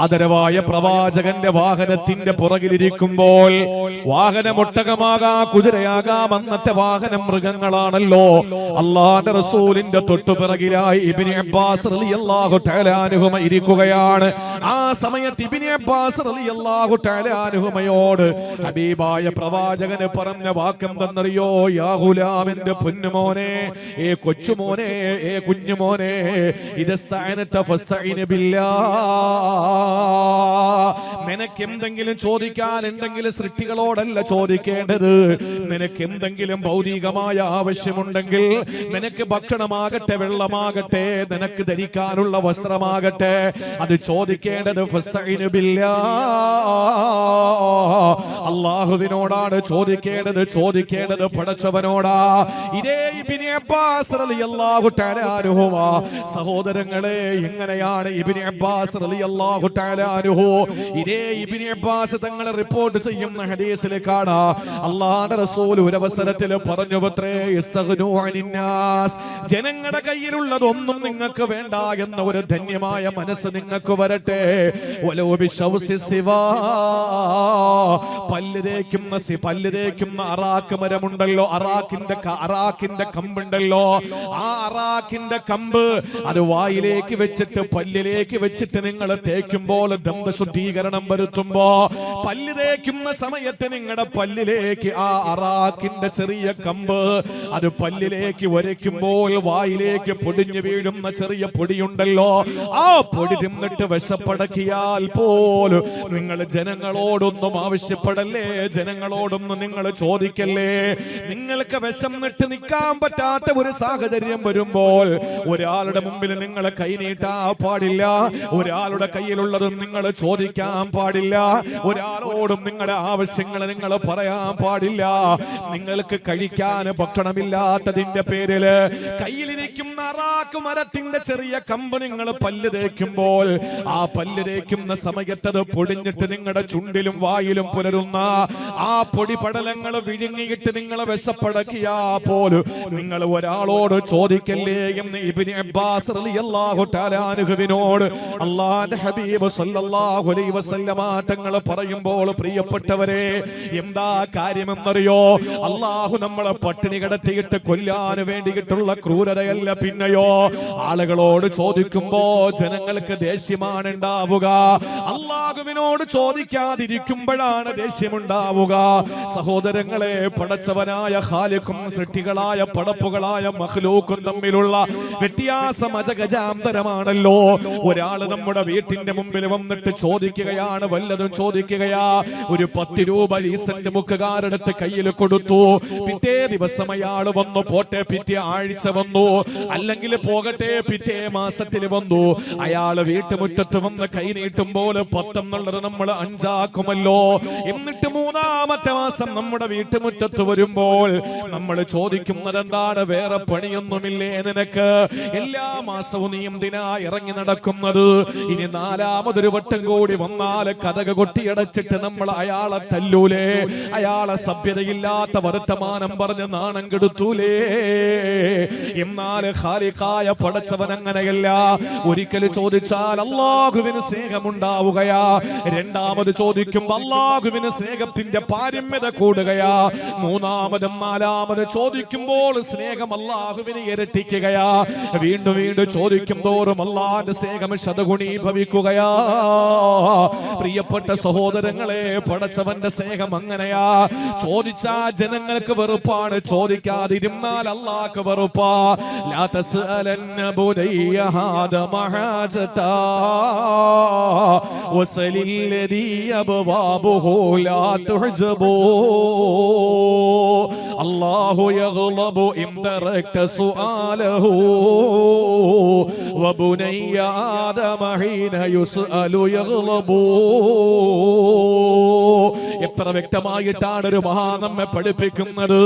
ആദരവായ പ്രവാചകന്റെ വാഹനത്തിന്റെ പുറകിലിരിക്കുമ്പോൾ വാഹനം ഒട്ടകമാകാം കുതിരയാകാം അന്നത്തെ വാഹനം മൃഗങ്ങളാണല്ലോ. അള്ളാന്റെ റസൂലിന്റെ തൊട്ടുപിറകിലായി ഇബിനി അബ്ബാസ് റളിയല്ലാഹു ഇരിക്കുകയാണ്. ആ സമയത്ത് ഇബിനി അബ്ബാസ് റളിയല്ലാഹു ഹബീബായ പ്രവാചകന് പറഞ്ഞ വാക്യം യാ ഗുലാമിന്റെ പൊന്നുമോനെ ഏ കൊച്ചുമോനെ ഏ കുഞ്ഞുമോനെ ഇദസ്തഅനത ഫസ്തഇന ബില്ലാ നിനക്ക് എന്തെങ്കിലും ചോദിക്കാൻ എന്തെങ്കിലും സൃഷ്ടികളോടല്ല ചോദിക്കേണ്ടത്. നിനക്ക് എന്തെങ്കിലും ഭൗതികമായ ആവശ്യമുണ്ടെങ്കിൽ നിനക്ക് ഭക്ഷണമാകട്ടെ വെള്ളമാകട്ടെ നിനക്ക് ധരിക്കാനുള്ള വസ്ത്രമാകട്ടെ അത് ചോദിക്കേണ്ടത്. അള്ളാഹുവിനോടാണ് ചോദിക്കേണ്ടത് ചോദിക്കേണ്ടത് പടച്ചവനോടാ. ഇതേ ഇബ്നു സഹോദരങ്ങളെ എങ്ങനെയാണ് ഇബ്നു അബ്ബാസ് റളിയല്ലാഹു തആല അൻഹു. ഇതേ ഇബ്നു അബ്ബാസ് തങ്ങൾ റിപ്പോർട്ട് ചെയ്യുന്ന ഹദീസിൽ കാണാ അള്ളാഹുവിന്റെ റസൂൽ ഒരു അവസരത്തിൽ പറഞ്ഞു പത്രേ ഇസ്തഗ്നു അനിന്നാസ്. ജനങ്ങളുടെ കയ്യിലുള്ളതൊന്നും നിങ്ങൾക്ക് വേണ്ട എന്ന ഒരു ധന്യമായ മനസ്സ് നിങ്ങൾക്ക് വരട്ടെ. വലോ ബിശൗസി സിവാ. പല്ല് തേക്കുന്ന പല്ല് തേക്കുന്ന അറാക്ക് മരമുണ്ടല്ലോ. അറാക്കിന്റെ അറാക്കിന്റെ കമ്പുണ്ടല്ലോ. ആ അറാക്കിന്റെ കമ്പ് അത് വായിലേക്ക് വെച്ചിട്ട് പല്ലിലേക്ക് വെച്ചിട്ട് നിങ്ങൾ തേക്കുമ്പോൾ ദന്തശുദ്ധീകരണം വരുത്തുമ്പോ പല്ല് തേക്കുന്ന സമയത്ത് നിങ്ങളുടെ പല്ലിലേക്ക് ആ അറാക്കിന്റെ ചെറിയ കമ്പ് അത് പല്ലിലേക്ക് വരയ്ക്കുമ്പോൾ വായിലേക്ക് പൊടിഞ്ഞു വീഴുന്ന ചെറിയ പൊടിയുണ്ടല്ലോ. ആ പൊടി തിന്നിട്ട് വിശപ്പടക്കിയാൽ പോലും നിങ്ങൾ ജനങ്ങളോടൊന്നും ആവശ്യപ്പെടല്ലേ? ജനങ്ങളോടൊന്നും നിങ്ങൾ ചോദിക്കല്ലേ? നിങ്ങൾക്ക് വിശന്നിട്ട് നിൽക്കാൻ പറ്റാത്ത ഒരു സാഹചര്യം വരുമ്പോൾ ഒരാളുടെ മുമ്പിൽ നിങ്ങൾ കൈനീട്ടാ പാടില്ല. ഒരാളുടെ കയ്യിലുള്ളതും നിങ്ങൾ ചോദിക്കാൻ പാടില്ല. ഒരാളോടും നിങ്ങളുടെ ആവശ്യങ്ങൾ നിങ്ങൾ പറയാൻ പാടില്ല. നിങ്ങൾക്ക് കഴിക്കാൻ ഭക്ഷണമില്ലാത്തതിന്റെ പേരിൽ കയ്യിലിരിക്കുന്ന അറാക്ക് മരത്തിന്റെ ചെറിയ കമ്പ് നിങ്ങൾ പല്ല് തേക്കുമ്പോൾ ആ പല്ല് തേക്കുന്ന സമയത്ത് അത് പൊടിഞ്ഞിട്ട് നിങ്ങളുടെ ചുണ്ടിലും വായിലും പുലരുന്ന ആ പൊടി പടലങ്ങൾ വിഴുങ്ങിയിട്ട് നിങ്ങൾ വിശപ്പടക്കിയാ പോലും നിങ്ങൾ ഒരാളോട് ചോദിക്കല്ലേ എന്ന് ഇബ്നു അബ്ബാസ് റളിയല്ലാഹു തആല അൻഹുവിനോട് അല്ലാഹുവിന്റെ ഹബീബ് സല്ലല്ലാഹു അലൈഹി വസല്ലമ പറയുമ്പോൾ പ്രിയപ്പെട്ടവരെ എന്താ കാര്യമെന്നറിയോ? അള്ളാഹു നമ്മളെ പട്ടിണി കിടത്തിയിട്ട് കൊല്ലാൻ വേണ്ടിയിട്ടുള്ള ക്രൂരതയല്ല പിന്നെയോ? ആളുകളോട് ചോദിക്കുമ്പോ ജനങ്ങൾക്ക് ദേഷ്യമാണ് ഉണ്ടാവുക അള്ളാഹുവിനോട് ചോദിക്കാതിരിക്കുമ്പോഴാണ് ദേഷ്യമുണ്ടാവുക. സഹോദരങ്ങളെ പടച്ചവനായ ഹാലിക്കും സൃഷ്ടികളായ പടപ്പുകളായ മഹ്ലൂക്കും തമ്മിലുള്ള വ്യത്യാസം അജഗജാന്തരമാണല്ലോ. ഒരാൾ നമ്മുടെ വീട്ടിന്റെ മുമ്പിൽ വന്നിട്ട് ചോദിക്കുകയാണ് വല്ലതും ചോദിക്കുകയാ. ഒരു പത്ത് രൂപ ലീസന്റ് മുക്കുകാരടുത്ത് കയ്യിൽ കൊടുത്തു. പിറ്റേ ദിവസം അയാൾ വന്നു പോട്ടെ പിറ്റേ ആഴ്ച വന്നു. അല്ലെങ്കിൽ പോകട്ടെ പിറ്റേ മാസത്തിൽ വന്നു. അയാൾ വീട്ടുമുറ്റത്ത് വന്ന് കൈ നീട്ടുമ്പോൾ പത്തെന്നുള്ളത് നമ്മൾ അഞ്ചാക്കുമല്ലോ. എന്നിട്ട് മൂന്നാമത്തെ മാസം നമ്മുടെ വീട്ടുമുറ്റത്ത് വരുമ്പോൾ നമ്മൾ ചോദിക്കുന്നത് എന്താണ് വേറെ പണിയൊന്നുമില്ലേ നിനക്ക്? എല്ലാ മാസവും നീ എന്തിനാ ഇറങ്ങി നടക്കുന്നത്? ഇനി നാലാമതൊരു വട്ടം കൂടി വന്നാൽ കഥക കൊട്ടിയടച്ചിട്ട് നമ്മൾ അയാളെ തല്ലൂലേ. അയാളെ സഭ്യതയില്ലാത്ത വർത്തമാനം പറഞ്ഞ് നാണം കെടുത്തൂലേ. എന്നാൽ ഹാലിക്കായ പടച്ചവൻ അങ്ങനെയല്ല ഒരിക്കൽ ചോദിച്ചാൽ അള്ളാഹുവിന് സ്നേഹമുണ്ടാവുകയാ. രണ്ടാമത് ചോദിക്കും അള്ളാഹുവിന് സ്നേഹത്തിന്റെ പാരമ്യത കൂടുകയാ. മൂന്നാമതും നാലാമത് ചോദിക്കുമ്പോൾ സ്നേഹം അള്ളാഹുവിന് ഇരട്ടിക്കുകയാ. വീണ്ടും വീണ്ടും ചോദിക്കും തോറും അള്ളാന്റെ സ്നേഹം ശതഗുണീഭവിക്കുകയാ പ്രിയപ്പെട്ട സഹോദരങ്ങളെ പടച്ചവന്റെ സ്നേഹം അങ്ങനെയാ. ചോദിച്ചാ ജനങ്ങൾക്ക് വെറുപ്പാണ് ചോദിക്കാതിരുന്നാൽ അള്ളാക്ക് വെറുപ്പാ. الله يغلب إن تركت سؤاله. وبني آدم حين يسأل يغلب. എത്ര വ്യക്തമായിട്ടാണ് ഒരു മഹാ നമ്മെ പഠിപ്പിക്കുന്നത്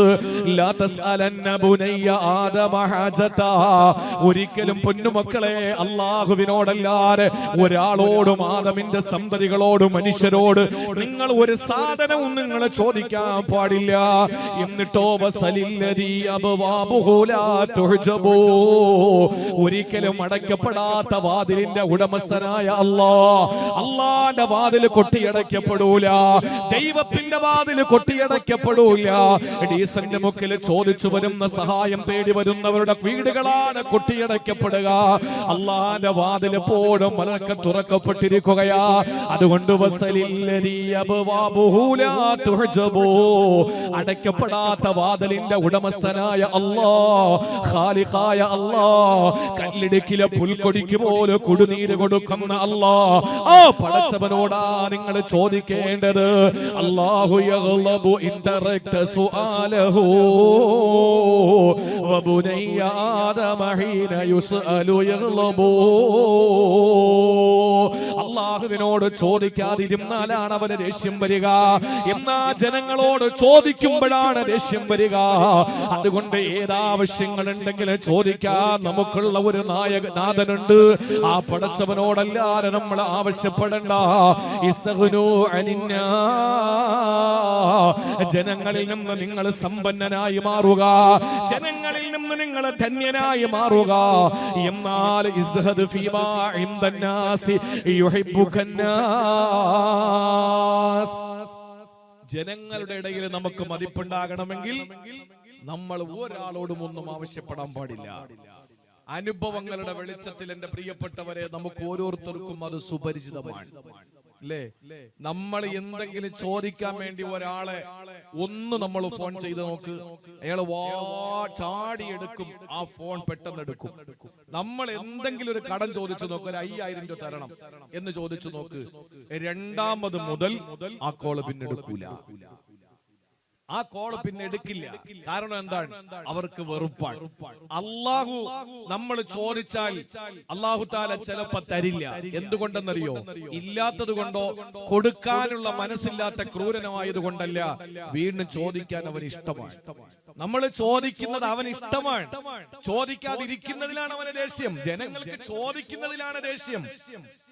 ഒരിക്കലും പൊന്നുമക്കളെ അള്ളാഹുവിനോടല്ലാതെ ഒരാളോടും ആദമിന്റെ സന്തതികളോടും മനുഷ്യരോട് നിങ്ങൾ ഒരു സാധനവും നിങ്ങൾ ചോദിക്കാൻ പാടില്ല. എന്നിട്ടോ ഒരിക്കലും അടയ്ക്കപ്പെടാത്ത വാതിലിന്റെ ഉടമസ്ഥനായ അള്ളാ അള്ളാന്റെ വാതിൽ കൊട്ടിയടയ്ക്കപ്പെടൂല. ദൈവത്തിന്റെ വാതിൽ കൊട്ടിയടയ്ക്കപ്പെടൂല. ഡീസന്റെ മുക്കിൽ ചോദിച്ചു വരുന്ന സഹായം തേടി വരുന്നവരുടെ വീടുകളാണ് കൊട്ടിയടയ്ക്കപ്പെടുക. അള്ളാന്റെ വാതിൽ എപ്പോഴും മലക്ക തുറക്കപ്പെട്ടിരിക്കുകയാ. അതുകൊണ്ട് അടയ്ക്കപ്പെടാത്ത വാതിലിന്റെ ഉടമസ്ഥനായ അല്ലാ ഖാലിഖായ അല്ലാ കല്ലിടുക്കിലെ പുൽക്കൊടിക്ക് പോലെ കുടുനീര് കൊടുക്കുന്ന അല്ലാ ആ പടച്ചവനോടാ നിങ്ങൾ ചോദിക്കേണ്ടത്. അല്ലാഹു യഗ്ലബു ഇൻഡറക്ട് സുആലഹു വബുനയ്യ ആദമ ഹീന യുസ്അലു യഗ്ലബു. അള്ളാഹുവിനോട് ചോദിക്കാതിരുന്നാലാണ് അവന് ദേഷ്യം വരിക. എന്നാ ജനങ്ങളോട് ചോദിക്കുമ്പോഴാണ് ദേഷ്യം വരിക. അതുകൊണ്ട് ഏതാവശ്യങ്ങൾ ഉണ്ടെങ്കിൽ ചോദിക്കാൻ നമുക്കുള്ള ഒരു നായക നാഥനുണ്ട്. ആ പടച്ചവനോടല്ലാതെ നമ്മൾ ആവശ്യപ്പെടണ്ട. ഇസ്തഹുനു അനിന്നാ. ജനങ്ങളിൽ നിന്ന് നിങ്ങൾ സമ്പന്നനായി മാറുക. ജനങ്ങളിൽ നിന്ന് നിങ്ങൾ ധന്യനായി മാറുക. എന്നാൽ ജനങ്ങളുടെ ഇടയിൽ നമുക്ക് മതിപ്പുണ്ടാകണമെങ്കിൽ നമ്മൾ ഒരാളോടും ഒന്നും ആവശ്യപ്പെടാൻ പാടില്ല. അനുഭവങ്ങളുടെ വെളിച്ചത്തിൽ എന്റെ പ്രിയപ്പെട്ടവരെ നമുക്ക് ഓരോരുത്തർക്കും അത് സുപരിചിതമാണ്. അല്ലേ നമ്മൾ എന്തെങ്കിലും ചോദിക്കാൻ വേണ്ടി ഒരാളെ ഒന്ന് നമ്മൾ ഫോൺ ചെയ്ത് നോക്ക്. അയാൾ വാ ചാടിയെടുക്കും. ആ ഫോൺ പെട്ടെന്ന് എടുക്കും. നമ്മൾ എന്തെങ്കിലും ഒരു കടം ചോദിച്ചു നോക്ക്. ഒരു അയ്യായിരം രൂപ തരണം എന്ന് ചോദിച്ചു നോക്ക്. രണ്ടാമത് മുതൽ ആ കോൾ പിന്നെ എടുക്കൂല ആ കോൾ പിന്നെ എടുക്കില്ല. കാരണം എന്താണ്? അവർക്ക് വെറുപ്പാണ്. അള്ളാഹു നമ്മൾ ചോദിച്ചാൽ അള്ളാഹു താല ചിലപ്പോ തരില്ല. എന്തുകൊണ്ടെന്നറിയോ? ഇല്ലാത്തത് കൊണ്ടോ കൊടുക്കാനുള്ള മനസ്സില്ലാത്ത ക്രൂരനമായത് കൊണ്ടല്ല. വീണ്ടും ചോദിക്കാൻ അവന് ഇഷ്ടമാണ്. നമ്മൾ ചോദിക്കുന്നത് അവന് ഇഷ്ടമാണ്. ചോദിക്കാതിരിക്കുന്നതിലാണ് അവന് ദേഷ്യം. ജനങ്ങൾക്ക് ചോദിക്കുന്നതിലാണ് ദേഷ്യം.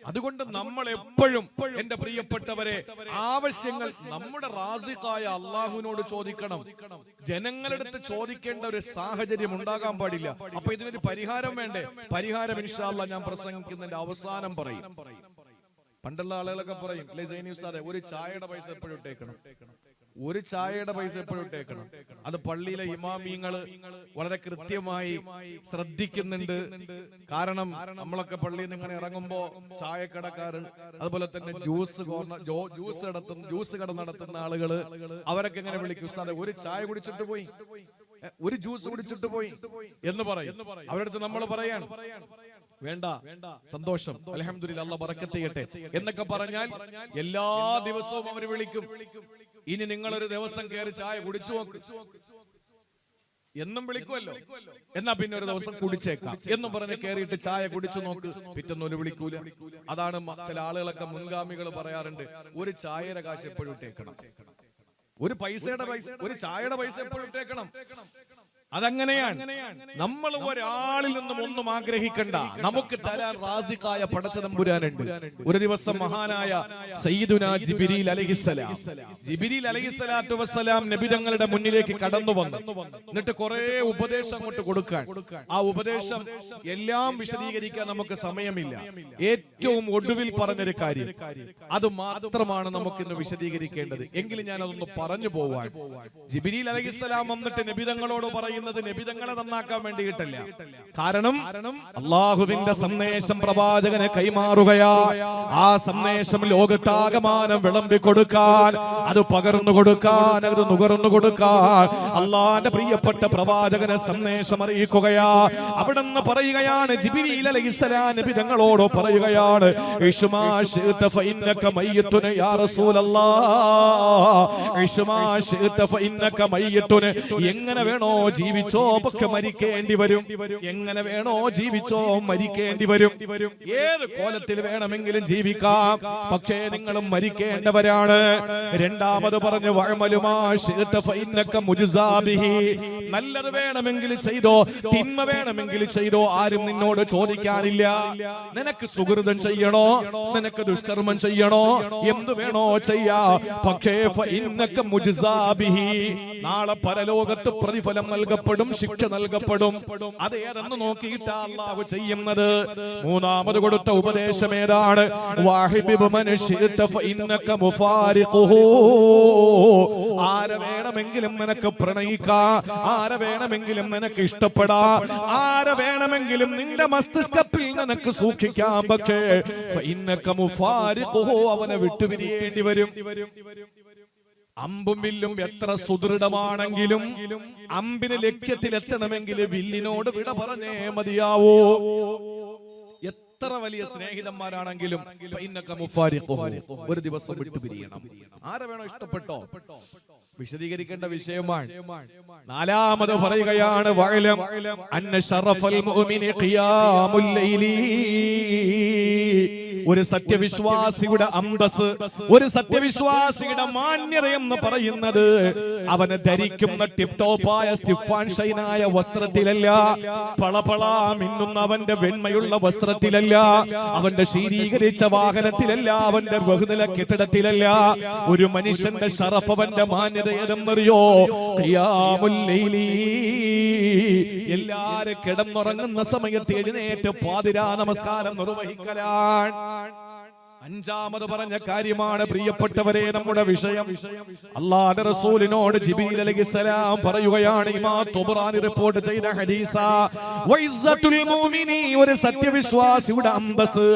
അതുകൊണ്ട് നമ്മൾ എപ്പോഴും എന്റെ പ്രിയപ്പെട്ടവരെ ആവശ്യങ്ങൾ നമ്മുടെ റാസിഖായ അള്ളാഹുവിനോട് ചോദിക്കണം. ജനങ്ങളുടെ അടുത്ത് ചോദിക്കേണ്ട ഒരു സാഹചര്യം ഉണ്ടാകാൻ പാടില്ല. അപ്പൊ ഇതിനൊരു പരിഹാരം വേണ്ടേ? പരിഹാരം ഇൻഷാല്ല ഞാൻ പ്രസംഗിക്കുന്നതിന്റെ അവസാനം പറയും. പണ്ടുള്ള ആളുകളൊക്കെ പറയും ഒരു ചായയുടെ പൈസ എപ്പോഴും ഇട്ടേക്കണം. ഒരു ചായയുടെ പൈസ എപ്പോഴും ഇട്ടേക്കണം. അത് പള്ളിയിലെ ഇമാമിയങ്ങൾ വളരെ കൃത്യമായി ശ്രദ്ധിക്കുന്നുണ്ട്. കാരണം നമ്മളൊക്കെ പള്ളിയിൽ നിന്ന് ഇങ്ങനെ ഇറങ്ങുമ്പോ ചായക്കടക്കാര് അതുപോലെ തന്നെ ജ്യൂസ് ജ്യൂസ് നടത്തുന്ന ജ്യൂസ് കട നടത്തുന്ന ആളുകൾ അവരൊക്കെ ഇങ്ങനെ വിളിക്കും. ഉസ്താദെ ഒരു ചായ കുടിച്ചിട്ട് പോയി. ഒരു ജ്യൂസ് കുടിച്ചിട്ട് പോയി എന്ന് പറയും. അവരടുത്ത് നമ്മൾ പറയാണ് വേണ്ട സന്തോഷം. അലഹമില്ല അല്ല പറക്കത്തിയട്ടെ എന്നൊക്കെ പറഞ്ഞാൽ എല്ലാ ദിവസവും അവർ വിളിക്കും. ഇനി നിങ്ങളൊരു ദിവസം കയറി ചായ കുടിച്ചു എന്നും വിളിക്കുമല്ലോ. എന്നാ പിന്നെ ഒരു ദിവസം കുടിച്ചേക്കാം. എന്നും പറഞ്ഞ് കയറിയിട്ട് ചായ കുടിച്ചു നോക്ക്. പിറ്റന്നൊരു വിളിക്കൂല. അതാണ് ചില ആളുകളൊക്കെ മുൻഗാമികൾ പറയാറുണ്ട് ഒരു ചായയുടെ കാശ് എപ്പോഴും ഇട്ടേക്കണം. ഒരു പൈസയുടെ പൈസ ഒരു ചായയുടെ പൈസ എപ്പോഴും ഇട്ടേക്കണം. അതങ്ങനെയാണ്. നമ്മൾ ഒരാളിൽ നിന്നും ഒന്നും ആഗ്രഹിക്കണ്ട. നമുക്ക് തരാൻ റാസിക്കായ പടച്ചതമ്പുരാനുണ്ട് ഒരു ദിവസം മഹാനായ സയ്യിദുന ജിബിരിൽ അലഹിസലാം ജിബിരിൽ അലഹിസലാത്തു വസ്സലാം നബിതങ്ങളുടെ മുന്നിലേക്ക് കടന്നു വന്നു. എന്നിട്ട് കുറെ ഉപദേശം അങ്ങോട്ട് കൊടുക്കാൻ. ആ ഉപദേശം എല്ലാം വിശദീകരിക്കാൻ നമുക്ക് സമയമില്ല. ഏറ്റവും ഒടുവിൽ പറഞ്ഞൊരു കാര്യം. അത് മാത്രമാണ് നമുക്ക് ഇന്ന് വിശദീകരിക്കേണ്ടത്. എങ്കിലും ഞാൻ അതൊന്ന് പറഞ്ഞു പോവാൻ. ജിബിരിൽ അലഹിസ്സലാം വന്നിട്ട് നബിതങ്ങളോട് പറയുന്നത് നബിതങ്ങളെ നന്നാക്കാൻ വേണ്ടിയിട്ടല്ല. കാരണം അള്ളാഹുവിന്റെ സന്ദേശം പ്രവാചകനെ കൈമാറുകയാ. ആ സന്ദേശം ലോകത്താകമാനം വിളമ്പി കൊടുക്കാൻ അത് പകർന്നു കൊടുക്കാൻ അത് നുകർന്നു കൊടുക്കാൻ. അള്ളാന്റെ പ്രിയപ്പെട്ട പ്രവാചകനെ സന്ദേശം അറിയിക്കുകയാ. അവിടെ നിന്ന് പറയുകയാണ് തങ്ങളോട് പറയുകയാണ് എങ്ങനെ വേണോ ജീവിച്ചോ പക്ഷെ മരിക്കേണ്ടി വരും. എങ്ങനെ വേണോ ജീവിച്ചോ മരിക്കേണ്ടി വരും. ഏത് കോലത്തിൽ വേണമെങ്കിലും ജീവിക്കാം. പക്ഷേ നിങ്ങളും മരിക്കേണ്ടവരാണ്. രണ്ടാമത് പറഞ്ഞു നല്ലത് വേണമെങ്കിൽ ചെയ്തോ തിന്മ വേണമെങ്കിൽ ചെയ്തോ ആരും നിന്നോട് ചോദിക്കാനില്ല. നിനക്ക് സുഹൃതം ചെയ്യണോ? നിനക്ക് ദുഷ്കർമ്മം ചെയ്യണോ? എന്ത് വേണോ ചെയ്യാ. പക്ഷേ മുജ്സാബിഹി. നാളെ പരലോകത്ത് പ്രതിഫലം നൽകപ്പെടും ശിക്ഷ നൽകപ്പെടും. അത് ഏതെന്ന് നോക്കിയിട്ടാ ചെയ്യുന്നത്? മൂന്നാമത് കൊടുത്ത ഉപദേശം ഏതാണ്? ആരെ വേണമെങ്കിലും നിനക്ക് പ്രണയിക്കാ ആരെ വേണമെങ്കിലും നിനക്ക് ഇഷ്ടപ്പെടാ ആരെ വേണമെങ്കിലും നിന്റെ മസ്തിഷ്കത്തിൽ നിനക്ക് സൂക്ഷിക്കാം. പക്ഷേ അവനെ വിട്ടുപിരിയേണ്ടി വരും. അമ്പും വില്ലും എത്ര സുദൃഢമാണെങ്കിലും അമ്പിന് ലക്ഷ്യത്തിലെത്തണമെങ്കിൽ വില്ലിനോട് വിട പറഞ്ഞേ മതിയാവോ എത്ര വലിയ സ്നേഹിതന്മാരാണെങ്കിലും. ഒരു ദിവസം വിട്ടുപിരിയണം ആരെ വേണോ ഇഷ്ടപ്പെട്ടോ വിശദീകരിക്കേണ്ട വിഷയമാണ്. നാലാമത് പറയുകയാണ് അന്ന മുഅ്മിനി ഖിയാമുൽ ലൈലി. ഒരു സത്യവിശ്വാസിയുടെ അന്തസ് ഒരു സത്യവിശ്വാസിയുടെ മാന്യത എന്ന് പറയുന്നത് അവനെ ധരിക്കുന്ന ടിപ് ടോപ്പായ സ്റ്റിഫാൻ ഷൈനായ വസ്ത്രത്തിലല്ല. പളപള മിന്നുന്ന അവന്റെ വെണ്മയുള്ള വസ്ത്രത്തിലല്ല. അവന്റെ ശീരീകരിച്ച വാഹനത്തിലല്ല. അവന്റെ ബഹുനില കെട്ടിടത്തിലല്ല. ഒരു മനുഷ്യന്റെ ഷറഫ് അവന്റെ മാന്യത ലൈലി. എല്ലാരും കിടന്നുറങ്ങുന്ന സമയത്ത് എഴുന്നേറ്റ് പാതിരാ നമസ്കാരം നിർവഹിക്കലാണ് അഞ്ചാമത് പറഞ്ഞ കാര്യമാണ് പ്രിയപ്പെട്ടവരെ നമ്മുടെ വിഷയം. അള്ളാഹുവിന്റെ റസൂലിനോട് ജിബീൽ അലൈഹിസ്സലാം പറയുകയാണ് ഇമാ തുബ്രാനി റിപ്പോർട്ട് ചെയ്ത ഹദീസ. വൈസത്തുൽ മുഅ്മിനി ഒരു സത്യവിശ്വാസിയുടെ അന്തസ്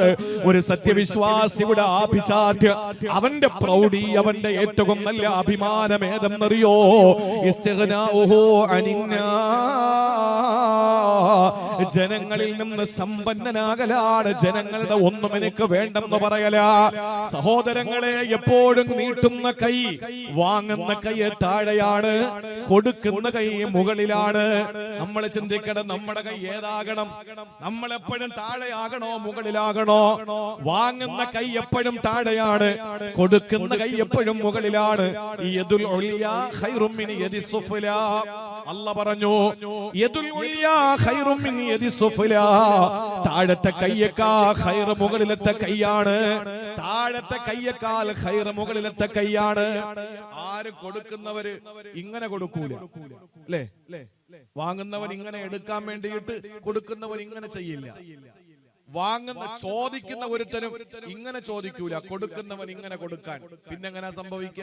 ഒരു സത്യവിശ്വാസിയുടെ ആഭിജാത്യ അവന്റെ പ്രൗഢി അവന്റെ ഏറ്റവും നല്ല അഭിമാനം ഏതെന്നറിയോ ഇസ്തിഗ്നാഉഹു അനിന്നാ. ജനങ്ങളിൽ നിന്ന് സമ്പന്നനാകലാണ്. ജനങ്ങളുടെ ഒന്നും എനിക്ക് വേണ്ടെന്ന് പറയല. സഹോദരങ്ങളെ എപ്പോഴും നീട്ടുന്ന കൈ വാങ്ങുന്ന കൈ താഴെയാണ് കൊടുക്കുന്ന കൈ മുകളിലാണ്. നമ്മൾ ചിന്തിക്കണം നമ്മുടെ കൈ ഏതാകണം? നമ്മൾ എപ്പോഴും താഴെയാകണോ മുകളിലാകണോ? വാങ്ങുന്ന കൈ എപ്പോഴും താഴെയാണ് കൊടുക്കുന്ന കൈ എപ്പോഴും മുകളിലാണ്. ഈ യദുൽ ഉലിയ ഹൈറുമിനി യദി സുഫ്ല. അല്ല പറഞ്ഞു താഴത്തെ കയ്യക്കാ ഹൈർ മുകളിലത്തെ കൈയാണ്. താഴത്തെ കയ്യക്കാൽ ഹൈർ മുകളിലത്തെ കൈയാണ്. ആര് കൊടുക്കുന്നവര് ഇങ്ങനെ കൊടുക്കൂല. അല്ലേ? വാങ്ങുന്നവൻ ഇങ്ങനെ എടുക്കാൻ വേണ്ടിയിട്ട് കൊടുക്കുന്നവൻ ഇങ്ങനെ ചെയ്യില്ല. വാങ്ങുന്ന ചോദിക്കുന്ന ഒരുത്തനും ഇങ്ങനെ ചോദിക്കൂല. കൊടുക്കുന്നവൻ ഇങ്ങനെ കൊടുക്കാൻ. പിന്നെ എങ്ങനെ സംഭവിക്ക?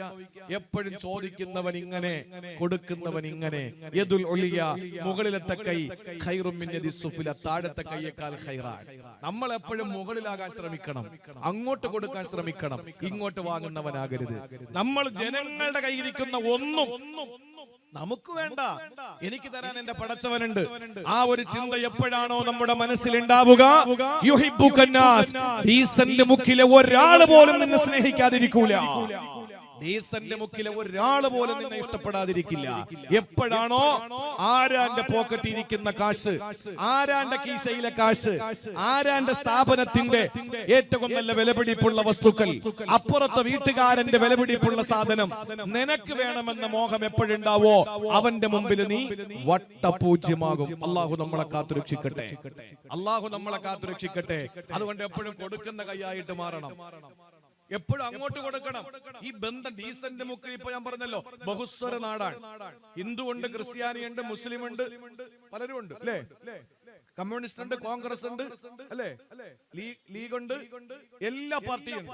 എപ്പോഴും ചോദിക്കുന്നവൻ ഇങ്ങനെ കൊടുക്കുന്നവൻ ഇങ്ങനെ. യദുൽ ഒളിയ മുകളിലത്തെ കൈ ഖൈറും മിൻ യദി സുഫില താഴത്തെ കൈയേക്കാൾ ഖൈറാൻ നമ്മൾ എപ്പോഴും മുകളിലാകാൻ ശ്രമിക്കണം. അങ്ങോട്ട് കൊടുക്കാൻ ശ്രമിക്കണം. ഇങ്ങോട്ട് വാങ്ങുന്നവനാകരുത്. നമ്മൾ ജനങ്ങളുടെ കയ്യിരിക്കുന്ന ഒന്നും നമുക്ക് വേണ്ട. എനിക്ക് തരാൻ എന്റെ പടച്ചവനുണ്ട്. ആ ഒരു ചിന്ത എപ്പോഴാണോ നമ്മുടെ മനസ്സിൽ ഉണ്ടാവുക. ഡീസന്റ് മുക്കിലെ ഒരാൾ പോലും നിന്നെ സ്നേഹിക്കാതിരിക്കൂല. ഡീസന്റ് മുക്കിലെ ഒരാൾ പോലും നിന്നെ ഇഷ്ടപ്പെടാതിരിക്കില്ല. എപ്പോഴാണോ ആരാന്റെ പോക്കറ്റ് ഇരിക്കുന്ന കാശ് ആരാന്റെ കീശയിലെ കാശ് ആരാന്റെ സ്ഥാപനത്തിന്റെ ഏറ്റവും നല്ല വിലപിടിപ്പുള്ള വസ്തുക്കൾ അപ്പുറത്തെ വീട്ടുകാരന്റെ വിലപിടിപ്പുള്ള സാധനം. നിനക്ക് വേണമെന്ന മോഹം എപ്പോഴുണ്ടാവോ? അവന്റെ മുമ്പിൽ നീ വട്ടപൂജ്യമാകും. അള്ളാഹു നമ്മളെ കാത്തുരക്ഷിക്കട്ടെ. അള്ളാഹു നമ്മളെ കാത്തുരക്ഷിക്കട്ടെ. അതുകൊണ്ട് എപ്പോഴും കൊടുക്കുന്ന കൈയായിട്ട് മാറണം. എപ്പോഴും അങ്ങോട്ട് കൊടുക്കണം. ഈ ബന്ധം ഡീസന്റ് മുക്കിൽ ഇപ്പൊ ഞാൻ പറഞ്ഞല്ലോ ബഹുസ്വര നാടാണ്. ഹിന്ദു ഉണ്ട് ക്രിസ്ത്യാനി ഉണ്ട് മുസ്ലിം ഉണ്ട് പലരും ഉണ്ട് അല്ലേ? കമ്മ്യൂണിസ്റ്റ് ഉണ്ട് കോൺഗ്രസ് ഉണ്ട് അല്ലേ? ലീഗ് ഉണ്ട് എല്ലാ പാർട്ടിയും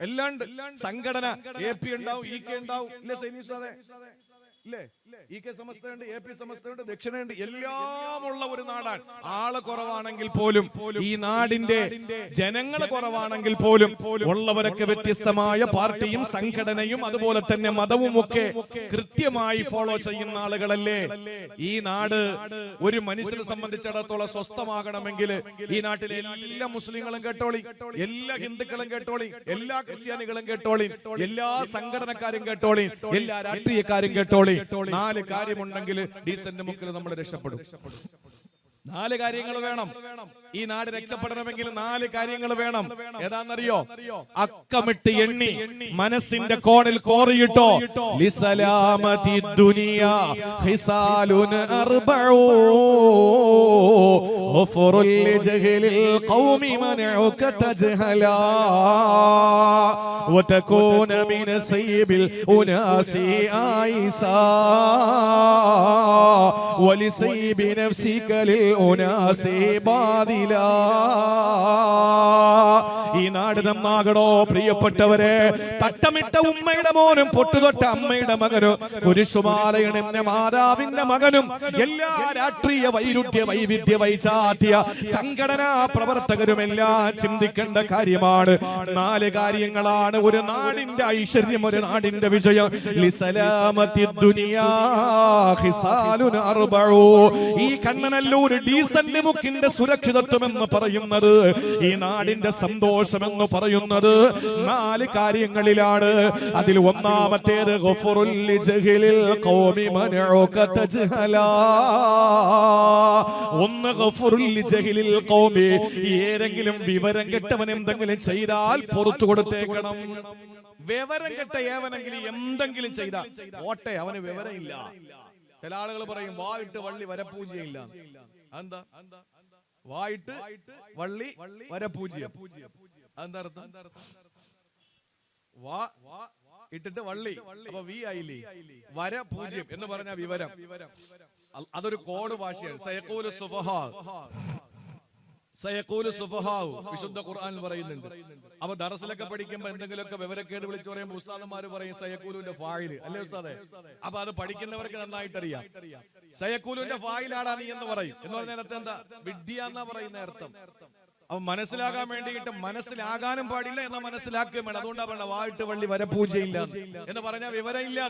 എല്ലാണ്ട് എല്ലാം സംഘടന എ പി ഉണ്ടാവും ഇ കെ ഉണ്ടാവും ഇല്ല സൈനീസ് അതെ. ഇല്ലേ ഇ കെ സമസ്തയുണ്ട് എ പി സമസ്തയുണ്ട് ദക്ഷിണയുണ്ട്. ഒരു നാടാണ്. ആൾ കുറവാണെങ്കിൽ പോലും ഈ നാടിന്റെ ജനങ്ങൾ കുറവാണെങ്കിൽ പോലും ഉള്ളവരൊക്കെ വ്യത്യസ്തമായ പാർട്ടിയും സംഘടനയും അതുപോലെ തന്നെ മതവും ഒക്കെ കൃത്യമായി ഫോളോ ചെയ്യുന്ന ആളുകളല്ലേ? ഈ നാട് ഒരു മനുഷ്യനെ സംബന്ധിച്ചിടത്തോളം സ്വസ്ഥമാകണമെങ്കിൽ ഈ നാട്ടിലെ എല്ലാ മുസ്ലിങ്ങളും കേട്ടോളി. എല്ലാ ഹിന്ദുക്കളും കേട്ടോളി. എല്ലാ ക്രിസ്ത്യാനികളും കേട്ടോളി. എല്ലാ സംഘടനക്കാരും കേട്ടോളി. എല്ലാ രാഷ്ട്രീയക്കാരും കേട്ടോളി. നാല് കാര്യമുണ്ടെങ്കിൽ ഡീസന്റ് മുക്കിൽ നമ്മൾ രക്ഷപ്പെടും. നാല് കാര്യങ്ങൾ വേണം ഈ നാട് രക്ഷപ്പെടണമെങ്കിൽ നാല് കാര്യങ്ങൾ വേണം ഏതാണെന്നറിയോ അക്കമിട്ട് എണ്ണി മനസ്സിന്റെ കോണിൽ കോറിയിട്ടോ ലിസലാമതി ദുനിയ ഹിസാലുൻ അർബഊ غفر لجهل القوم منعك تجهلا وتكون من سيب الأناس آيسا ولسيب نفسك للأناس ഉനാസേ ഈ നാട് പ്രിയപ്പെട്ടവരെ? തട്ടമിട്ട ഉമ്മയുടെ മോനും പൊട്ടുതൊട്ട അമ്മയുടെ മകനും കുരിശുമാലയുടെ മാതാവിന്റെ മകനും എല്ലാ രാഷ്ട്രീയ വൈരുദ്ധ്യ വൈവിധ്യ വൈചാത്യ സംഘടനാ പ്രവർത്തകരും എല്ലാം ചിന്തിക്കേണ്ട കാര്യമാണ്. നാല് കാര്യങ്ങളാണ്. ഒരു നാടിന്റെ ഐശ്വര്യം ഒരു നാടിന്റെ വിജയം. ഈ കണ്ണനല്ലൂർ ഡീസന്റ് മുക്കിന്റെ സുരക്ഷിതത്വം എന്ന് പറയുന്നത് ഈ നാടിന്റെ സന്തോഷം എന്ന് പറയുന്നത് നാല് കാര്യങ്ങളിലാണ്. അതിൽ ഒന്നാമത്തേത്. ഒന്ന് ഏതെങ്കിലും വിവരം കെട്ടവൻ എന്തെങ്കിലും ചെയ്താൽ പുറത്തു കൊടുത്തേക്കണം. വിവരം കെട്ട ഏവനെങ്കിലും എന്തെങ്കിലും ചെയ്താൽ ഓട്ടെ അവന് വിവരമില്ല. ചില ആളുകൾ പറയും വായിട്ട് വള്ളി വരപൂജയില്ല. എന്താ വായിട്ട് വള്ളി വരപൂജ്യം അതെന്താ അർത്ഥം? വാ ഇട്ടിട്ട് വള്ളി. അപ്പൊ വി ആയില്ലേ? വര പൂജ്യം എന്ന് പറഞ്ഞ വിവരം. അതൊരു കോഡ് ഭാഷയാണ്. സയക്കൂൽ സുഫഹാവ് വിശുദ്ധ ഖുർആൻ പറയുന്നുണ്ട്. അപ്പൊ ദറസിലൊക്കെ പഠിക്കുമ്പോ എന്തെങ്കിലുമൊക്കെ വിവരക്കേട് വിളിച്ചു പറയുമ്പോൾ ഉസ്താദന്മാർ പറയും സയക്കൂലുന്റെ ഫായിൽ. അല്ലേ ഉസ്താദെ? അപ്പൊ അത് പഠിക്കുന്നവർക്ക് നന്നായിട്ട് അറിയാം സയക്കൂലുന്റെ ഫായിലാടാ നീ എന്ന് പറയും. എന്ന് പറഞ്ഞ നേരത്തെ എന്താ? വിഡ്ഢിയ എന്നാ പറയുന്ന അർത്ഥം. അപ്പൊ മനസ്സിലാകാൻ വേണ്ടിയിട്ട് മനസ്സിലാകാനും പാടില്ല എന്നാ മനസ്സിലാക്കുകയും വേണം. അതുകൊണ്ടാ പറഞ്ഞ വായിട്ട് വള്ളി വരെ പൂജയില്ല എന്ന് പറഞ്ഞാൽ വിവരമില്ല.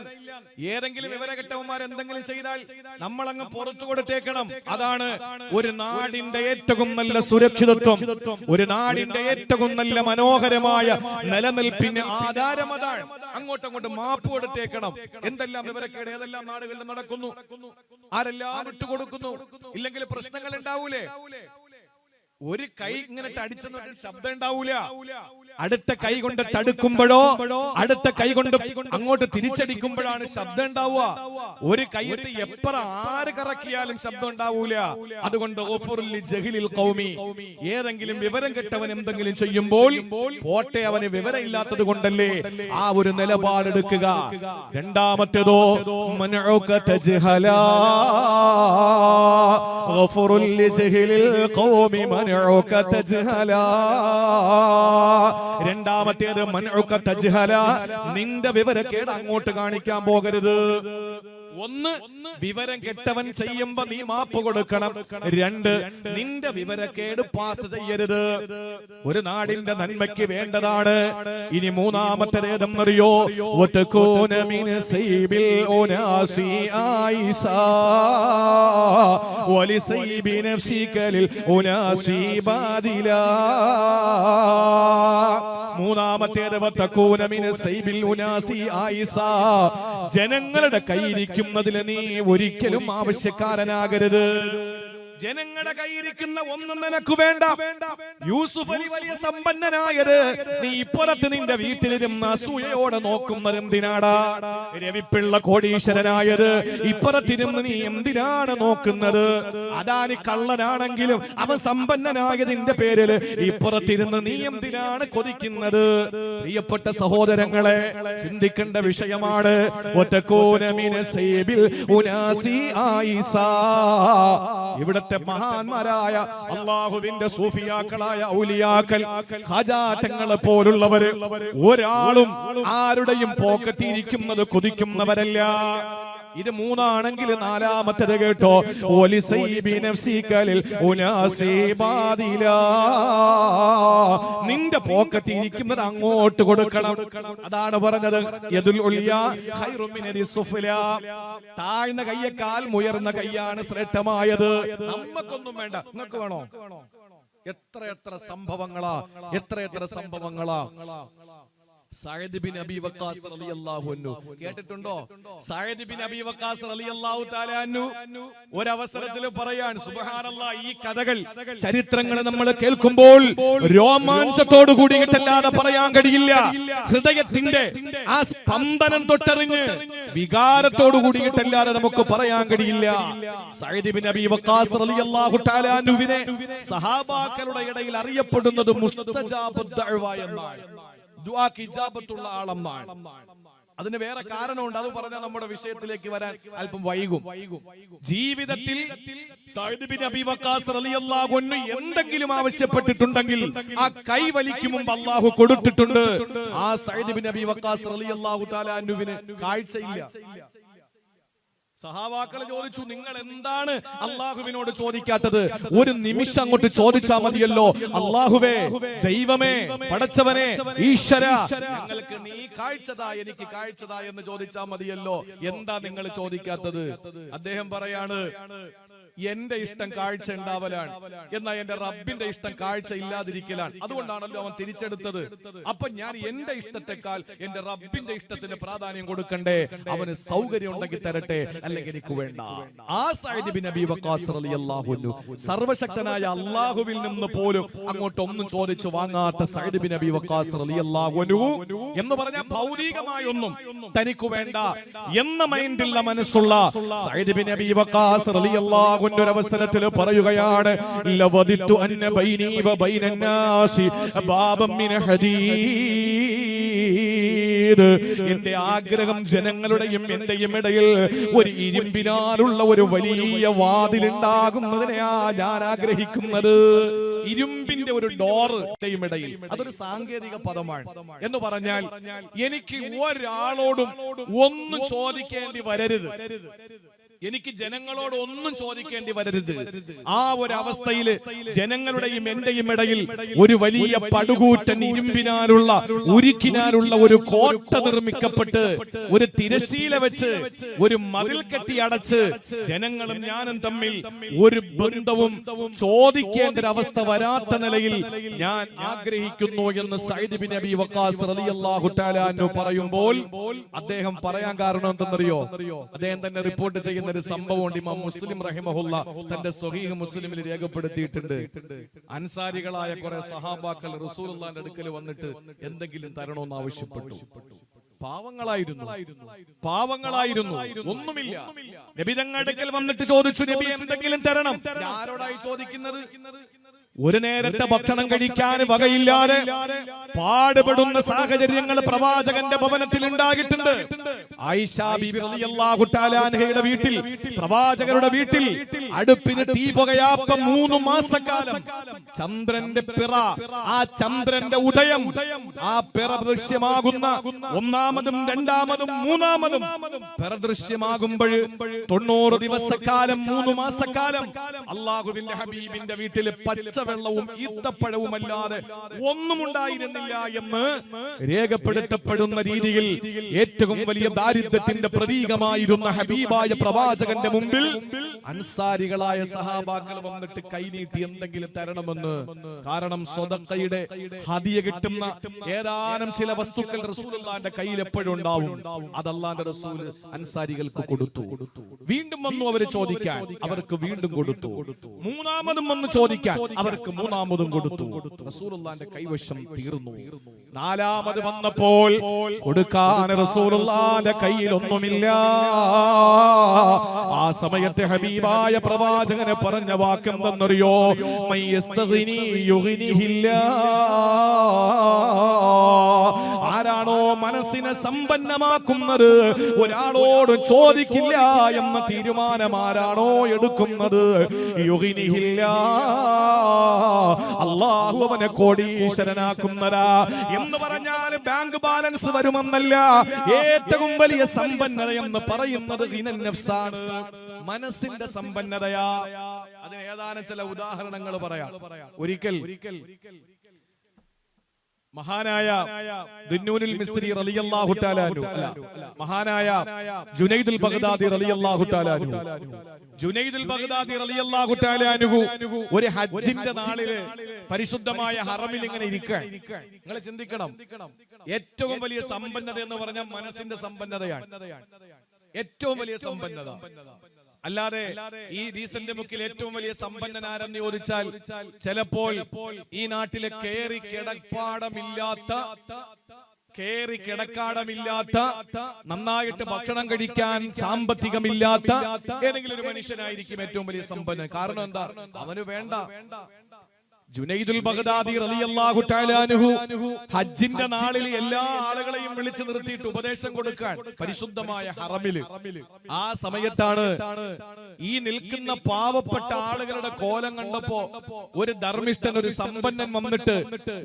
ഏതെങ്കിലും വിവര കെട്ടവന്മാർ എന്തെങ്കിലും ചെയ്താൽ നമ്മൾ അങ്ങ് പുറത്തു കൊടുത്തേക്കണം. അതാണ് ഒരു നാടിന്റെ ഏറ്റവും നല്ല സുരക്ഷിതത്വം. ഒരു നാടിന്റെ ഏറ്റവും നല്ല മനോഹരമായ നിലനിൽപ്പിന് ആധാരം അതാണ് അങ്ങോട്ടും അങ്ങോട്ട് മാപ്പ് കൊടുത്തേക്കണം. എന്തെല്ലാം വിവരക്കേട് ഏതെല്ലാം നാടുകളിൽ നടക്കുന്നു? ആരെല്ലാം വിട്ടുകൊടുക്കുന്നു? ഇല്ലെങ്കിൽ പ്രശ്നങ്ങൾ ഉണ്ടാവൂലേ? ഒരു കൈ ഇങ്ങനെ അടിച്ചെന്ന് ശബ്ദം ഉണ്ടാവൂല. അടുത്ത കൈ കൊണ്ട് തടുക്കുമ്പോഴോ അടുത്ത കൈ കൊണ്ട് അങ്ങോട്ട് തിരിച്ചടിക്കുമ്പോഴാണ് ശബ്ദം ഉണ്ടാവുക ഒരു കൈയിട്ട് എപ്പറ ആര് കറക്കിയാലും ശബ്ദം ഉണ്ടാവൂല അതുകൊണ്ട് ഗഫൂറുൽ ജഹിലിൽ ഖൗമി ഏതെങ്കിലും വിവരം കെട്ടവൻ എന്തെങ്കിലും ചെയ്യുമ്പോൾ പോട്ടെ അവന് വിവരം ഇല്ലാത്തത് കൊണ്ടല്ലേ ആ ഒരു നിലപാടെടുക്കുക രണ്ടാമത്തേതോ മനഉക തജ്ഹലാ غفر لجهل القوم منعك تجهلا രണ്ടാമത്തേത് നിന്റെ വിവരക്കേട് അങ്ങോട്ട് കാണിക്കാൻ പോകരുത്. ഒന്ന് വിവരം കെട്ടവൻ ചെയ്യുമ്പോ നീ മാപ്പ് കൊടുക്കണം. രണ്ട് നിന്റെ വിവരക്കേട് പാസ് ചെയ്യരുത്. ഒരു നാടിന്റെ നന്മയ്ക്ക് വേണ്ടതാണ്. ഇനി മൂന്നാമത്തെ മൂന്നാമത്തേത് ഏതെന്നറിയോ ഒറ്റക്കോന മൂന്നാമത്തേത് ജനങ്ങളുടെ കയ്യിരിക്കുന്നതിൽ നീ ഒരിക്കലും ആവശ്യക്കാരനാകരുത്. ജനങ്ങളുടെ കയ്യിരിക്കുന്ന ഒന്നും നിനക്ക് വേണ്ട. യൂസുഫ് അലി വലിയ സമ്പന്നനായത് നീ ഇപ്പുറത്ത് നിന്റെ വീട്ടിലിരുന്ന അസൂയയോടെ നോക്കുന്നത് എന്തിനാടാ? രവിപ്പിള്ള കോടീശ്വരനായത് ഇപ്പുറത്തിരുന്ന് നീ എന്തിനാണ് നോക്കുന്നത്? അദാനി കള്ളനാണെങ്കിലും അവൻ സമ്പന്നനായതിന്റെ പേരിൽ ഇപ്പുറത്തിരുന്ന് നീ എന്തിനാണ് കൊതിക്കുന്നത്? പ്രിയപ്പെട്ട സഹോദരങ്ങളെ ചിന്തിക്കേണ്ട വിഷയമാണ് ഒറ്റക്കോനമിന സേബിൽ ഉനാസി ആയിസാ. ഇവിടത്തെ മഹാന്മാരായ അള്ളാഹുവിന്റെ സൂഫിയാക്കളായ ഔലിയാക്കൽ ഖജാറ്റങ്ങളെ പോലുള്ളവര് ഒരാളും ആരുടെയും പോക്കറ്റിരിക്കുന്നത് കൊതിക്കുന്നവരല്ല. ഇത് മൂന്നാണെങ്കിൽ നാലാമത്തത് കേട്ടോ. നിന്റെ പോക്കറ്റ് ഇരിക്കുന്നത് അങ്ങോട്ട് കൊടുക്കണം. അതാണ് പറഞ്ഞത്. താഴ്ന്ന കയ്യേക്കാൾ ഉയർന്ന കൈയാണ് ശ്രേഷ്ഠമായത്. നമുക്കൊന്നും വേണ്ട. നിങ്ങൾക്ക് വേണോ? എത്ര എത്ര സംഭവങ്ങളാ? എത്ര എത്ര സംഭവങ്ങളാ? അബി വക്കാസ് റളിയല്ലാഹു അൻഹു. കേട്ടിട്ടുണ്ടോ? സഅദ് ബിൻ അബി വക്കാസ് റളിയല്ലാഹു തആല അൻഹു. ഒരവസരത്തിൽ പറയാൻ സുബ്ഹാനല്ലാഹ് ഈ കഥകൾ ചരിത്രങ്ങൾ നമ്മൾ കേൾക്കുമ്പോൾ രോമാഞ്ചത്തോട് കൂടിയിട്ടല്ലാതെ പറയാൻ കഴിയില്ല. ഹൃദയത്തിന്റെ ആ സ്പന്ദനം തൊട്ടറിഞ്ഞ് വികാരത്തോട് കൂടിയിട്ടല്ലാതെ നമുക്ക് പറയാൻ കഴിയില്ല. അബി വക്കാസ് റളിയല്ലാഹു തആല അൻഹുവിനെ സഹാബാക്കളുടെ ഇടയിൽ അറിയപ്പെടുന്നത് എന്നാണ്. ദുആക്ക് ഇജാബത്തുള്ള ആളെന്നാണ് അതിന് വേറെ കാരണമുണ്ട്. അത് പറഞ്ഞാൽ നമ്മുടെ വിഷയത്തിലേക്ക് വരാൻ അല്പം വൈകും. ജീവിതത്തിൽ എന്തെങ്കിലും ആവശ്യപ്പെട്ടിട്ടുണ്ടെങ്കിൽ ആ കൈ വലിക്കും മുമ്പ് അള്ളാഹു കൊടുത്തിട്ടുണ്ട്. ആ സൈദ് ബിൻ അബി വക്കാസ് റളിയല്ലാഹു തആല അൻഹുവിന് കാഴ്ചയില്ല. സഹാവാക്കൾ ചോദിച്ചു നിങ്ങൾ എന്താണ് അള്ളാഹുവിനോട് ചോദിക്കാത്തത്? ഒരു നിമിഷം അങ്ങോട്ട് ചോദിച്ചാ മതിയല്ലോ. അള്ളാഹുവേ ദൈവമേ പടച്ചവനെ ഈശ്വര. ഞങ്ങൾക്ക് നീ കാഴ്ചതാ എനിക്ക് കാഴ്ചതാ എന്ന് ചോദിച്ചാ മതിയല്ലോ. എന്താ നിങ്ങൾ ചോദിക്കാത്തത്? അദ്ദേഹം പറയാണ് എന്റെ ഇഷ്ടം കാഴ്ച ഉണ്ടാവലാണ് എന്നാൽ എന്റെ റബ്ബിന്റെ ഇഷ്ടം കാഴ്ച ഇല്ലാതിരിക്കലാണ് അതുകൊണ്ടാണല്ലോ അവൻ തിരിച്ചെടുത്തത്. അപ്പൊ ഞാൻ എന്റെ ഇഷ്ടത്തെക്കാൾ എന്റെ റബ്ബിന്റെ ഇഷ്ടത്തിന് പ്രാധാന്യം കൊടുക്കണ്ടേ? അവന് സൗകര്യം ഉണ്ടെങ്കിൽ തരട്ടെ അല്ലെങ്കിൽ എനിക്ക് വേണ്ട. ആ സൈഡിബിൻ ബിൻ വക്കാസ് വഖാസ് റളിയല്ലാഹു അൻഹു സർവശക്തനായ അള്ളാഹുവിൽ നിന്ന് പോലും അങ്ങോട്ട് ഒന്നും ചോദിച്ചു വാങ്ങാത്ത സൈഡിബിൻ ബിൻ വക്കാസ് വഖാസ് റളിയല്ലാഹു അൻഹു എന്ന് പറഞ്ഞ ഭൗതികമായ ഒന്നും തനിക്ക് വേണ്ട എന്ന മൈൻഡുള്ള മനസ്സുള്ള സൈഡിബിൻ ബിൻ വക്കാസ് റളിയല്ലാഹു ഒരു അവസരത്തിൽ പറയുകയാണ് അന്ന ബൈനീ വ ബൈനന്നാസി എന്റെ ആഗ്രഹം ജനങ്ങളുടെയും എന്റെയും ഇടയിൽ ഒരു ഇരുമ്പിനാലുള്ള ഒരു വലിയ വാതിലുണ്ടാകുന്നതിനെയാ ഞാൻ ആഗ്രഹിക്കുന്നത്. ഇരുമ്പിന്റെ ഒരു ഡോറ് ഇടയിൽ. അതൊരു സാങ്കേതിക പദമാണ്. എന്ന് പറഞ്ഞാൽ എനിക്ക് ഒരാളോടും ഒന്നും ചോദിക്കേണ്ടി വരരുത്. എനിക്ക് ജനങ്ങളോട് ഒന്നും ചോദിക്കേണ്ടി വരരുത്. ആ ഒരു അവസ്ഥയിൽ ജനങ്ങളുടെയും എന്റെയും ഇടയിൽ ഒരു വലിയ പടുകൂറ്റൻ ഇരുമ്പിനാലുള്ള ഉരുക്കിനാലുള്ള ഒരു കോട്ട നിർമ്മിക്കപ്പെട്ട് ഒരു തിരശീല വെച്ച് ഒരു മതിൽ കെട്ടി അടച്ച് ജനങ്ങളും ഞാനും തമ്മിൽ ഒരു ബന്ധവും ചോദിക്കേണ്ട ഒരു അവസ്ഥ വരാത്ത നിലയിൽ ഞാൻ ആഗ്രഹിക്കുന്നു എന്ന് ബിൻ അബി വക്കാസ് റളിയല്ലാഹു തആല പറയുമ്പോൾ അദ്ദേഹം പറയാൻ കാരണം എന്തെന്നറിയോ? അദ്ദേഹം തന്നെ റിപ്പോർട്ട് ചെയ്യുന്ന ഒരു സംഭവമുണ്ട് ഇമാം മുസ്ലിം റഹിമഹുല്ല തന്റെ സ്വഹീഹ് മുസ്ലിമിൽ രേഖപ്പെടുത്തിയിട്ടുണ്ട്. അൻസാരികളായ കുറെ സഹാബാക്കൾ റസൂലുള്ളാന്റെ അടുക്കൽ വന്നിട്ട് എന്തെങ്കിലും തരണമെന്ന് ആവശ്യപ്പെട്ടു. പാവങ്ങളായിരുന്നു. പാവങ്ങളായിരുന്നു. ഒന്നുമില്ല. നബി തങ്ങളുടെ അടുക്കൽ വന്നിട്ട് ചോദിച്ചു നബി എന്തെങ്കിലും തരണം? ആരോടായി ചോദിക്കുന്നത്? ഒരു നേരത്തെ ഭക്ഷണം കഴിക്കാൻ വകയില്ലാതെ പാടുപെടുന്ന സാഹചര്യങ്ങൾ പ്രവാചകന്റെ ഭവനത്തിൽ ഉണ്ടായിട്ടുണ്ട്. ആയിഷ ബീബി റളിയല്ലാഹു തആല വീട്ടിൽ പ്രവാചകരുടെ വീട്ടിൽ അടുപ്പിന് തീ പുകയാത്ത മൂന്ന് മാസക്കാലം ചന്ദ്രന്റെ പിറ ആ ചന്ദ്രന്റെ ഉദയം ആ പിറ ദൃശ്യമാകുന്ന ഒന്നാമതും രണ്ടാമതും മൂന്നാമതും പിറ ദൃശ്യമാകുമ്പോൾ തൊണ്ണൂറ് ദിവസക്കാലം മൂന്ന് മാസക്കാലം അള്ളാഹുവിന്റെ ഹബീബിന്റെ വീട്ടിൽ പച്ചവെള്ളവും ഈത്തപ്പഴവും അല്ലാതെ ഒന്നും ഉണ്ടായിരുന്നില്ല എന്ന് രേഖപ്പെടുത്തപ്പെടുന്ന രീതിയിൽ ഏറ്റവും വലിയ ദാരിദ്ര്യത്തിന്റെ പ്രതീകമായിരുന്ന ഹബീബായ പ്രവാചകന്റെ മുമ്പിൽ അൻസാരികളായ സഹാബാക്കൾ വന്നിട്ട് കൈനീട്ടി എന്തെങ്കിലും തരണമെന്ന്. കാരണം സ്വതക്കയുടെ ഹതിയ കിട്ടുന്ന ഏതാനും ചില വസ്തുക്കൾ റസൂലിന്റെ കയ്യിൽ എപ്പോഴും ഉണ്ടാവും. അത് റസൂൽ റസൂൽ അൻസാരികൾക്ക് കൊടുത്തു. വീണ്ടും വന്നു അവർ ചോദിക്കാൻ. അവർക്ക് വീണ്ടും കൊടുത്തു. മൂന്നാമതും വന്ന് ചോദിക്കാൻ. അവർക്ക് മൂന്നാമതും കൊടുത്തു. റസൂലുള്ളാന്റെ കൈവശം തീർന്നു. നാലാമത് വന്നപ്പോൾ കൊടുക്കാൻ റസൂലുള്ളാന്റെ കയ്യിൽ ഒന്നുമില്ല ആ സമയത്തെ ഹബീബായ പ്രവാചകനെ പറഞ്ഞ വാക്കെന്തെന്നറിയോ മയ്യസ്തഗ്നി യുഗ്നിഹില്ലാ. ആരാണോ മനസ്സിനെ സമ്പന്നമാക്കുന്നത്? ഒരാളോട് ചോദിക്കില്ല എന്ന തീരുമാനം ആരാണോ എടുക്കുന്നത്. അള്ളാഹു അവനെ കോടീശ്വരനാക്കുന്നതാ. എന്ന് പറഞ്ഞാൽ ബാങ്ക് ബാലൻസ് വരുമെന്നല്ല. ഏറ്റവും വലിയ സമ്പന്നത എന്ന് പറയുന്നത് മനസ്സിന്റെ സമ്പന്നതയാ. അതിന് ഏതാനും ചില ഉദാഹരണങ്ങൾ പറയാം. ഒരിക്കൽ ഒരിക്കൽ മഹാനായ ദിന്നൂനിൽ മിസ്രി റളിയല്ലാഹു തആലാനു അല്ല. മഹാനായ ജുനൈദുൽ ബഗ്ദാദി റളിയല്ലാഹു തആലാനു ജുനൈദുൽ ബഗ്ദാദി റളിയല്ലാഹു തആലാനു ഒരു ഹജ്ജിന്റെ നാളിൽ പരിശുദ്ധമായ ഹറമിൽ ഇങ്ങനെ ഇരിക്കുക നിങ്ങൾ ചിന്തിക്കണം. ഏറ്റവും വലിയ സമ്പന്നത എന്ന് പറഞ്ഞാൽ മനസ്സിന്റെ സമ്പന്നതയാണ്. ഏറ്റവും വലിയ സമ്പന്നത. അല്ലാതെ ഈ ഡീസന്റ് മുക്കിൽ ഏറ്റവും വലിയ സമ്പന്നനാരെന്ന് ചോദിച്ചാൽ ചിലപ്പോൾ ഈ നാട്ടിലെ കയറി കിടപ്പാടമില്ലാത്ത കേറി കിടക്കാടമില്ലാത്ത നന്നായിട്ട് ഭക്ഷണം കഴിക്കാൻ സാമ്പത്തികമില്ലാത്ത ഏതെങ്കിലും ഒരു മനുഷ്യനായിരിക്കും ഏറ്റവും വലിയ സമ്പന്നൻ. കാരണം എന്താ? അവന് വേണ്ട. ജുനൈദുൽ ബഗ്ദാദി റളിയല്ലാഹു തആല അൻഹു ഹജ്ജിന്റെ നാളിൽ എല്ലാ ആളുകളെയും വിളിച്ചു നിർത്തിയിട്ട് ഉപദേശം കൊടുക്കാൻ പരിശുദ്ധമായ ഹറമിൽ ആ സമയത്താണ് ഈ നിൽക്കുന്ന പാവപ്പെട്ട ആളുകളുടെ കോലം കണ്ടപ്പോ ഒരു ധർമ്മിഷ്ഠൻ ഒരു സമ്പന്നൻ വന്നിട്ട്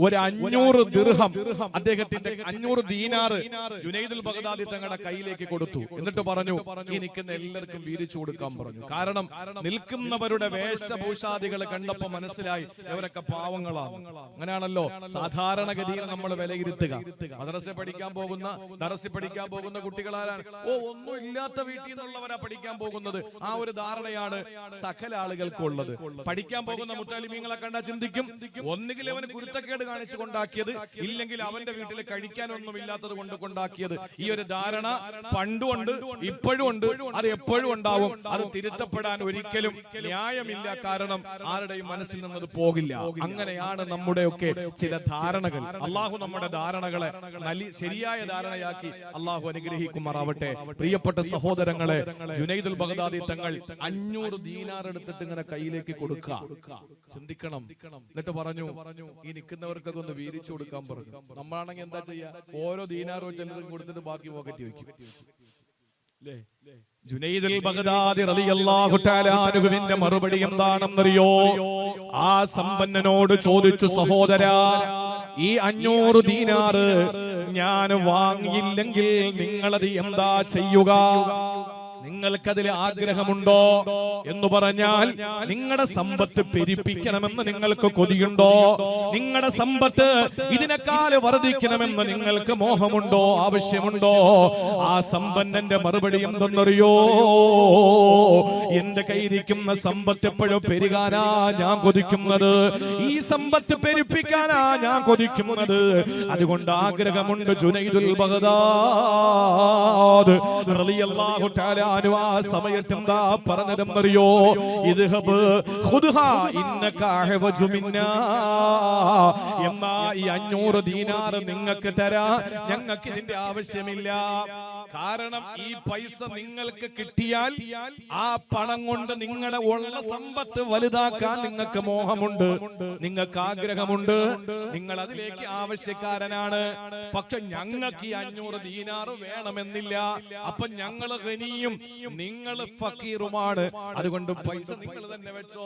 ഒരു അഞ്ഞൂറ് ദിർഹം അദ്ദേഹത്തിന്റെ അഞ്ഞൂറ് ദീനാറ് ജുനൈദുൽ ബഗ്ദാദി തങ്ങളുടെ കയ്യിലേക്ക് കൊടുത്തു. എന്നിട്ട് പറഞ്ഞു ഈ നിൽക്കുന്ന എല്ലാവർക്കും വീതിച്ചു കൊടുക്കാൻ പറഞ്ഞു. കാരണം നിൽക്കുന്നവരുടെ വേഷഭൂഷാദികൾ കണ്ടപ്പോ മനസ്സിലായി ഇവരൊക്കെ പാവങ്ങളാണ്. അങ്ങനെയാണല്ലോ സാധാരണഗതിയിൽ നമ്മൾ വിലയിരുത്തുക. മദ്രസ പഠിക്കാൻ പോകുന്ന ദറസി പഠിക്കാൻ പോകുന്ന കുട്ടികളാരാണ്? ഓ ഒന്നും ഇല്ലാത്ത വീട്ടിൽ നിന്നുള്ളവരാ പഠിക്കാൻ പോകുന്നത്. ആ ഒരു ധാരണയാണ് സകല ആളുകൾക്കുള്ളത്. പഠിക്കാൻ പോകുന്ന മുട്ടാലിമീങ്ങളെ കണ്ടാ ചിന്തിക്കും. ഒന്നുകിൽ അവന് കുരുത്തക്കേട് കാണിച്ചു കൊണ്ടാക്കിയത് ഇല്ലെങ്കിൽ അവന്റെ വീട്ടിൽ കഴിക്കാനൊന്നും ഇല്ലാത്തത് കൊണ്ട് കൊണ്ടാക്കിയത്. ഈ ഒരു ധാരണ പണ്ടുണ്ട് ഇപ്പോഴും ഉണ്ട്. അത് എപ്പോഴും ഉണ്ടാവും. അത് തിരുത്തപ്പെടാൻ ഒരിക്കലും ന്യായമില്ല. കാരണം ആരുടെയും മനസ്സിൽ നിന്നത് പോകില്ല. അങ്ങനെയാണ് നമ്മുടെയൊക്കെ ചില ധാരണകൾ. അള്ളാഹു നമ്മുടെ ധാരണകളെ ശരിയായ ധാരണയാക്കി അള്ളാഹു അനുഗ്രഹിക്കുമാറാവട്ടെ. പ്രിയപ്പെട്ട സഹോദരങ്ങളെ ജുനൈദുൽ ബഗ്ദാദി തങ്ങൾ അഞ്ഞൂറ് ദീനാർ എടുത്തിട്ട് ഇങ്ങനെ കയ്യിലേക്ക് കൊടുക്കുക. ചിന്തിക്കണം. എന്നിട്ട് പറഞ്ഞു ഈ നിൽക്കുന്നവർക്കൊക്കെ ഒന്ന് വീതിച്ചു കൊടുക്കാൻ പറഞ്ഞു. നമ്മളാണെങ്കിൽ എന്താ ചെയ്യാ? ഓരോ ദീനാറോ വെച്ച് കൊടുത്തിട്ട് ബാക്കി പോക്കറ്റ് വെക്കും ജുനൈദുൽ ബഗ്ദാദി റളിയല്ലാഹു തആല മറുപടി എന്താണെന്നറിയോ? ആ സമ്പന്നനോട് ചോദിച്ചു സഹോദരാ ഈ അഞ്ഞൂറ് ദീനാറ് ഞാൻ വാങ്ങിയില്ലെങ്കിൽ നിങ്ങളത് എന്താ ചെയ്യുക? നിങ്ങൾക്കതിൽ ആഗ്രഹമുണ്ടോ എന്ന് പറഞ്ഞാൽ നിങ്ങളുടെ സമ്പത്ത് പെരിപ്പിക്കണമെന്ന് നിങ്ങൾക്ക് കൊതിയുണ്ടോ? നിങ്ങളുടെ സമ്പത്ത് ഇതിനേക്കാൾ വർദ്ധിക്കണമെന്ന് നിങ്ങൾക്ക് മോഹമുണ്ടോ? ആവശ്യമുണ്ടോ? ആ സമ്പന്നന്റെ മറുപടി എന്തെന്നറിയോ? എന്റെ കയ്യിരിക്കുന്ന സമ്പത്ത് എപ്പോഴും പെരുകാനാ ഞാൻ കൊതിക്കുന്നത്. ഈ സമ്പത്ത് പെരുപ്പിക്കാനാ ഞാൻ കൊതിക്കുന്നത്. അതുകൊണ്ട് ആഗ്രഹമുണ്ട് ജുനൈദുൽ ബഹദാദ് റളിയല്ലാഹു തആല അൻഹു ആ സമയത്ത് എന്താ പറഞ്ഞതെന്നറിയോ മിന്നാ. എന്നാ ഈ അഞ്ഞൂറ് ദീനാർ നിങ്ങൾക്ക് തരാ. ഞങ്ങൾക്ക് ഇതിന്റെ ആവശ്യമില്ല. കാരണം ഈ പൈസ നിങ്ങൾക്ക് കിട്ടിയാൽ ആ പണം കൊണ്ട് നിങ്ങളുടെ ഉള്ള സമ്പത്ത് വലുതാക്കാൻ നിങ്ങൾക്ക് മോഹമുണ്ട്. നിങ്ങൾക്ക് ആഗ്രഹമുണ്ട്. നിങ്ങൾ അതിലേക്ക് ആവശ്യക്കാരനാണ്. പക്ഷെ ഞങ്ങൾക്ക് ഈ അഞ്ഞൂറ് ദീനാറ് വേണമെന്നില്ല. അപ്പൊ ഞങ്ങൾ ഖനിയും നിങ്ങൾ ഫക്കീറുമാണ്. അതുകൊണ്ട് പൈസ നിങ്ങൾ തന്നെ വെച്ചോ.